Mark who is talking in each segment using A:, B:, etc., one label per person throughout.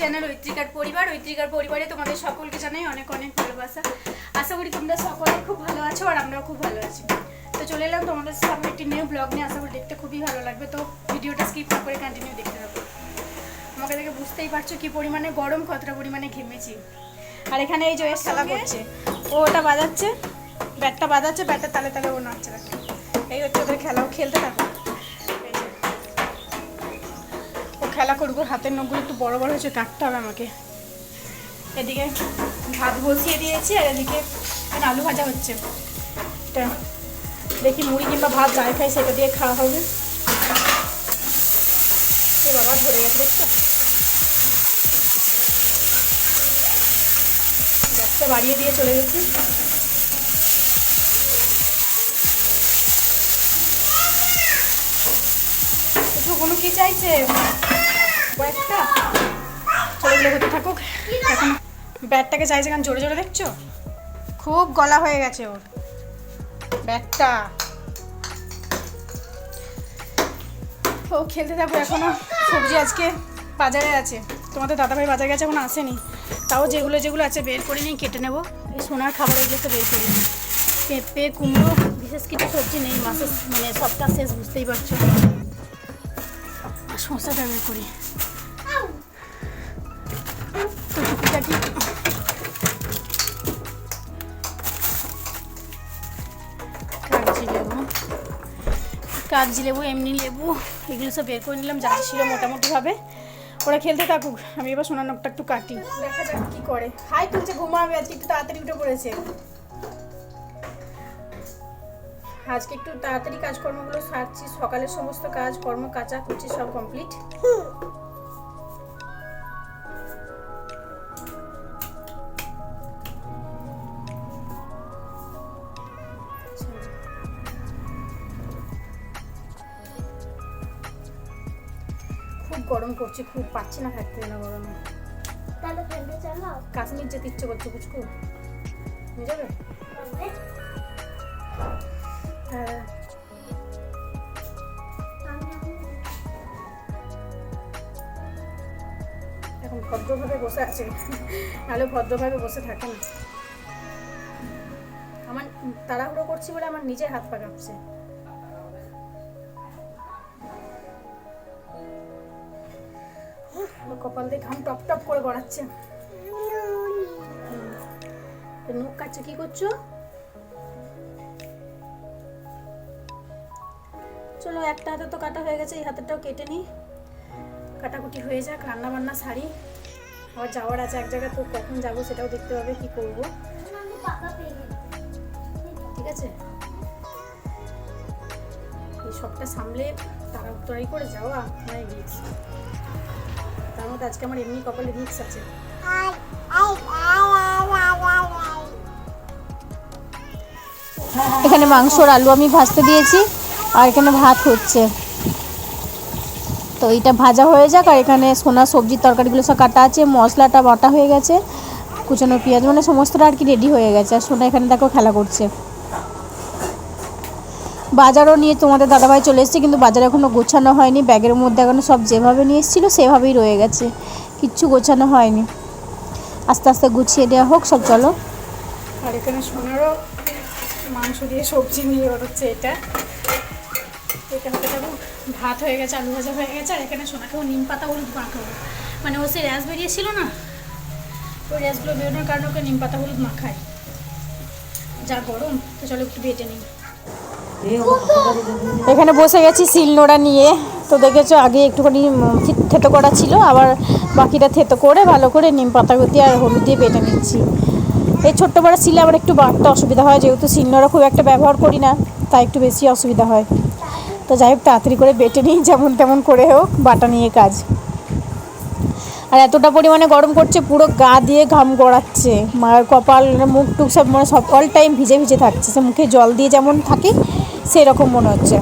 A: Channel ঐত্রিকার পরিবার ঐত্রিকার পরিবারে তোমাদের সকলকে জানাই অনেক অনেক ভালোবাসা। আশা করি তোমরা সকলে খুব ভালো আছো আর আমরাও খুব ভালো আছি। তো চলে এলাম তোমাদের সামনে একটি নিউ ব্লগ নিয়ে। আশা করি দেখতে খুবই ভালো লাগবে। তো ভিডিওটা স্কিপ না করে কন্টিনিউ দেখতে থাকো। আমাকে দেখে বুঝতেই পারছ কি পরিমাণে গরম কতটা পরিমাণে ঘেমেছি। আর এখানে এই জয়ের খেলা করছে। ও ওটা বাজাচ্ছে ব্যাটটা বাজাচ্ছে ব্যাটটা তালে তালে ও নাচছে। এই হচ্ছে ওদের খেলাও খেলতে থাকো এই যে। ও খেলা করব, হাতের নখগুলো একটু বড় বড় হয়েছে, কাটতে হবে আমাকে। এদিকে ভাত বসিয়ে দিয়েছি, আর এদিকে আলু ভাজা হচ্ছে। দেখি মুড়ি কিংবা ভাত যাই খাই, সেটা দিয়ে খাওয়া হবে। এ বাবা ধরে গেছে, দেখছ? গ্যাসটা বাড়িয়ে দিয়ে চলে গেছি। কোনো কি চাইছে? কয়েকটা হতে থাকুক। এখন ব্যাটটাকে চাইছে কারণ জোরে জোরে দেখছ? খুব গলা হয়ে গেছে ওর। ব্যাটটা ও খেলতে থাকব এখনও সবজি আজকে বাজারে আছে। তোমাদের দাদাভাই বাজারে গেছে, এখন আসেনি। তাও যেগুলো যেগুলো আছে বের করে নিয়ে কেটে নেব। এই সোনার খাবার এগুলো তো বের করি। পেঁপে, কুমড়ো, বিশেষ কিছু সবজি নেই। মাসের মানে সবটা শেষ, বুঝতেই পারছ। শসাটা বের করি। তো কাগজি লেবু। কাগজি লেবু, এমনি লেবু, এগুলো সব বের করে নিলাম, যা ছিল মোটামুটিভাবে। ওরা খেলতে থাকুক, আমি এবার সোনার নখটা একটু কাটি। দেখা যাক কি করে। হাই তুলছে, ঘুমাবে, আজকে একটু তাড়াতাড়ি উঠে পড়েছে। আজকে একটু তাড়াতাড়ি কাজকর্মগুলো সারছি, সকালের সমস্ত কাজ, কর্ম কাচা কুচি সব কমপ্লিট গরম করছে খুব পাচ্ছি না থাকতে না গরমে।
B: তাহলে ফ্রেন্ডে চালাও।
A: কাশ্মীর যেতে ইচ্ছে করছে বুঝকু নিয়ে যাবে? হ্যাঁ। এখন ভদ্রভাবে বসে আছে। নাহলে ভদ্রভাবে বসে থাকে না। আমার তাড়াহুড়ো করছি বলে আমার নিজের হাত পা কাঁপছে। কপাল দিয়ে ঘাম টপ টপ করে গড়াচ্ছে। নখ কাটছে, কি করছ? চলো, একটা হাতে তো কাটা হয়ে গেছে, এই হাতেরটাও কেটে নিই। কাটাকুটি হয়ে যাক রান্না বান্না সারি। আবার যাওয়ার আছে, এক জায়গায় তো কখন যাব সেটাও দেখতে হবে, কি করব। ঠিক আছে? এই সবটা সামলে তারা তাড়াতাড়ি করে যাওয়া রিক্স তার মধ্যে আজকে আমার এমনি কপালে রিক্স আছে।
C: এখানে মাংসর আলু আমি ভাজতে দিয়েছি আর এখানে ভাত হচ্ছে। তো এটা ভাজা হয়ে যাক আর এখানে সোনা সবজির তরকারিগুলো সব কাটা আছে মশলাটা বাটা হয়ে গেছে কুচানো পেঁয়াজ মানে সমস্তটা আর কি রেডি হয়ে গেছে। আর সোনা এখানে দেখো খেলা করছে। বাজারও নিয়ে তোমাদের দাদাভাই চলে এসেছে, কিন্তু বাজার এখনও গোছানো হয়নি। ব্যাগের মধ্যে এখনও সব যেভাবে নিয়ে এসেছিল সেভাবেই রয়ে গেছে। কিচ্ছু গোছানো হয়নি। আস্তে আস্তে গুছিয়ে দেওয়া হোক, সব চলো।
A: আর এখানে সোনারও মাংস দিয়ে সবজি নিয়ে বেরোচ্ছে এটা। এটা হতে ভাত হয়ে গেছে, আলু ভাজা হয়ে গেছে, আর এখানে সোনাকেও নিম পাতা হলুদ মাখাবো মানে ও সে র্যাস বেরিয়েছিল না? ওই র্যাসগুলো বেরোনোর কারণে ওকে নিম পাতা হলুদ মাখায় যা গরম, তো চলো একটু বেটে নিই।
C: এখানে বসে গেছি শিলনোড়া নিয়ে। তো দেখেছ, আগে একটুখানি থেতো করা ছিল, আবার বাকিটা থেতো করে ভালো করে নিম পাতা দিয়ে আর হলুদ দিয়ে বেটে নিচ্ছি। এই ছোট্ট বড় শিলে আবার একটু বাটতে অসুবিধা হয়, যেহেতু শিলনোড়া খুব একটা ব্যবহার করি না, তাই একটু বেশি অসুবিধা হয়। তো যাই হোক, তাড়াতাড়ি করে বেটে নিই, যেমন তেমন করে হোক, বাটা নিয়ে কাজ। আর এতটা পরিমাণে গরম করছে, পুরো গা দিয়ে ঘাম গড়াচ্ছে। মায়ের কপাল, মুখ টুক সব মানে সব অল টাইম ভিজে ভিজে থাকছে। সে মুখে জল দিয়ে যেমন থাকে, সেরকম মনে হচ্ছে।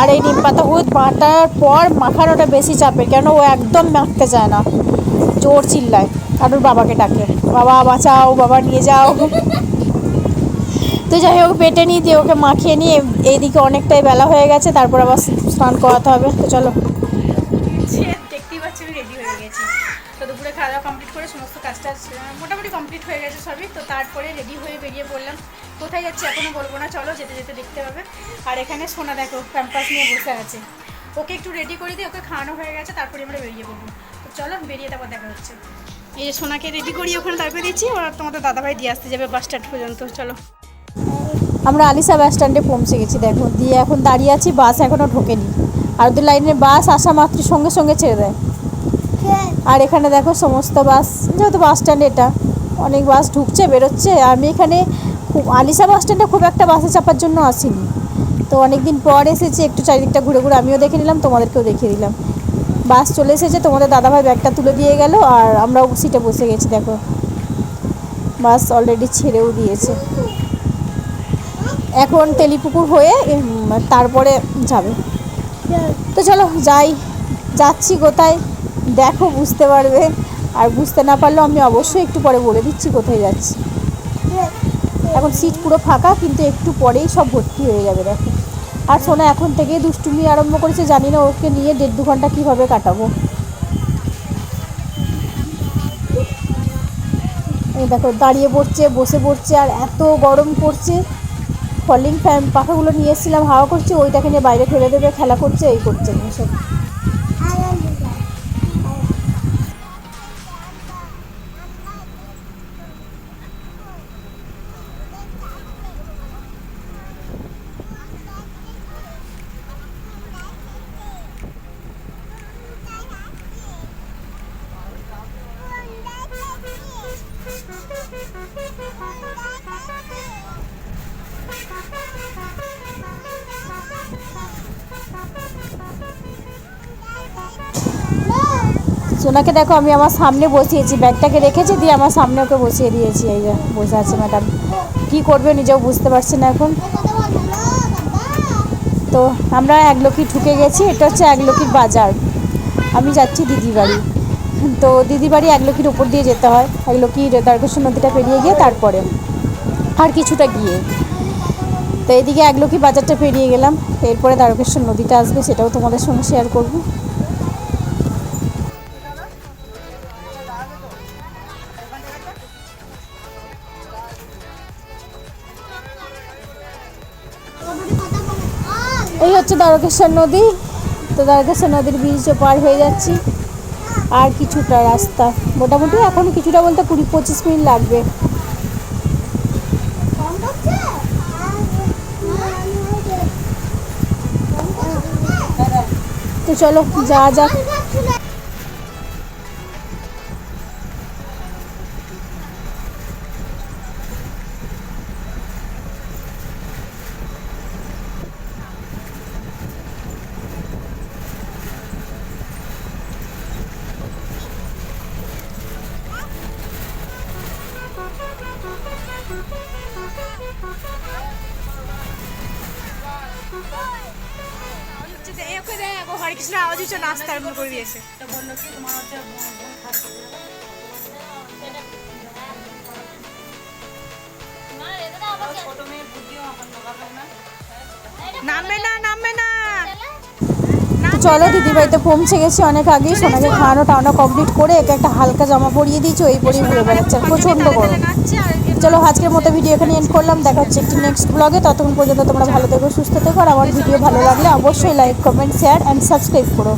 C: আর এই নিম পাতা হলুদ বাটার পর মাখানোটা বেশি চাপের, কেন ও একদম মাখতে চায় না। জোর চিল্লায়, আর ওর বাবাকে ডাকে। বাবা, বাঁচাও, বাবা নিয়ে যাও। তো যাই হোক পেটে নিয়ে দিয়ে ওকে মাখিয়ে নিয়ে এইদিকে অনেকটাই বেলা হয়ে গেছে, তারপর আবার স্নান করাতে হবে। তো চলো।
B: মোটামুটি কমপ্লিট হয়ে গেছে সবই। তো তারপরে রেডি হয়ে বেরিয়ে পড়লাম। কোথায় যাচ্ছি এখনও বলব না, চলো যেতে যেতে দেখতে পাবে আর এখানে সোনা দেখো ক্যাম্পাস নিয়ে বসে আছে। ওকে একটু রেডি করে দিই, ওকে খাওয়ানো হয়ে গেছে, তারপরে আমরা বেরিয়ে পড়ব। তো চলো, বেরিয়ে তারপর দেখা হচ্ছে। এই যে সোনাকে রেডি করি, ওখানে তারপরে দিচ্ছি, ওরা তোমাদের দাদাভাই দিয়ে আসতে যাবে বাস স্ট্যান্ড পর্যন্ত, চলো।
A: আমরা আলিসা বাস স্ট্যান্ডে পৌঁছে গেছি, দেখো। দিয়ে এখন দাঁড়িয়ে আছি বাস এখনও ঢোকেনি। আর দু লাইনের বাস আসা মাত্র সঙ্গে সঙ্গে ছেড়ে দেয়। আর এখানে দেখো সমস্ত বাস, যেহেতু বাস স্ট্যান্ড এটা, অনেক বাস ঢুকছে, বেরোচ্ছে। আমি এখানে খুব আলিসা বাস স্ট্যান্ডে খুব একটা বাসে চাপার জন্য আসিনি। তো অনেক দিন পর এসেছি, একটু চারিদিকটা ঘুরে ঘুরে আমিও দেখে নিলাম, তোমাদেরকেও দেখিয়ে দিলাম। বাস চলে এসেছে, তোমাদের দাদাভাই ব্যাগটা তুলে দিয়ে গেল, আর আমরাও সিটে বসে গেছি, দেখো। বাস অলরেডি ছেড়েও দিয়েছে। এখন তেলিপুকুর হয়ে তারপরে যাবে। তো চলো, যাই। যাচ্ছি কোথায়? দেখো, বুঝতে পারবে। আর বুঝতে না পারলেও আমি অবশ্যই একটু পরে বলে দিচ্ছি কোথায় যাচ্ছি। এখন সিট পুরো ফাঁকা, কিন্তু একটু পরেই সব ভর্তি হয়ে যাবে, দেখো। আর শোনা এখন থেকেই দুষ্টুমি আরম্ভ করেছে, জানি না ওকে নিয়ে দেড় দু ঘণ্টা কীভাবে কাটাবো। দেখো, দাঁড়িয়ে পড়ছে, বসে পড়ছে, আর এত গরম পড়ছে। ফলিং ফ্যান, পাখাগুলো নিয়ে এসেছিলাম, হাওয়া করছে, ওইটাকে নিয়ে বাইরে ফেলে দেবে, খেলা করছে, এই করছে। সব সোনাকে দেখো, আমি আমার সামনে বসিয়েছি, ব্যাগটাকে রেখেছি, দিয়ে আমার সামনে ওকে বসিয়ে দিয়েছি। এই যে, বসে আছে ম্যাডাম। কী করবে নিজেও বুঝতে পারছি না এখন। তো আমরা একলকি ঢুকে গেছি, এটা হচ্ছে একলকির বাজার। আমি যাচ্ছি দিদি বাড়ি। তো দিদি বাড়ি একলকির উপর দিয়ে যেতে হয়। এক একলকির দ্বারকেশ্বর নদীটা পেরিয়ে গিয়ে তারপরে, আর কিছুটা গিয়ে। তো এদিকে একলকি বাজারটা পেরিয়ে গেলাম, এরপরে দ্বারকেশ্বর নদীটা আসবে, সেটাও তোমাদের সঙ্গে শেয়ার করব। হচ্ছে দ্বারকেশ্বর নদী। তো দ্বারকেশ্বর নদীর ব্রিজ পার হয়ে যাচ্ছি। আর কিছুটা রাস্তা। মোটামুটি এখন কিছুটা বলতে কুড়ি পঁচিশ মিনিট লাগবে। তো চলো যা যাক।
B: হরে কৃষ্ণ আওয়াজ হচ্ছে আরম্ভ করে দিয়েছে। নামবে না নামবে না।
A: তো চলো দিদিবাড়িতে পৌঁছে গেছি অনেক আগেই। সোনাকে খাওয়ানো টাওয়ানো কমপ্লিট করে একে একটা হালকা জামা পরিয়ে দিয়েছি, ওই পরিয়ে ঘুরে বেড়াচ্ছে। প্রচণ্ড গরম। চলো, আজকের মতো ভিডিও এখানে এন্ড করলাম। দেখা হচ্ছে একটি নেক্সট ব্লগে ততক্ষণ পর্যন্ত তোমরা ভালো থেকো, সুস্থ থেকো। আর আমার ভিডিও ভালো লাগলে অবশ্যই like comment share and subscribe করো।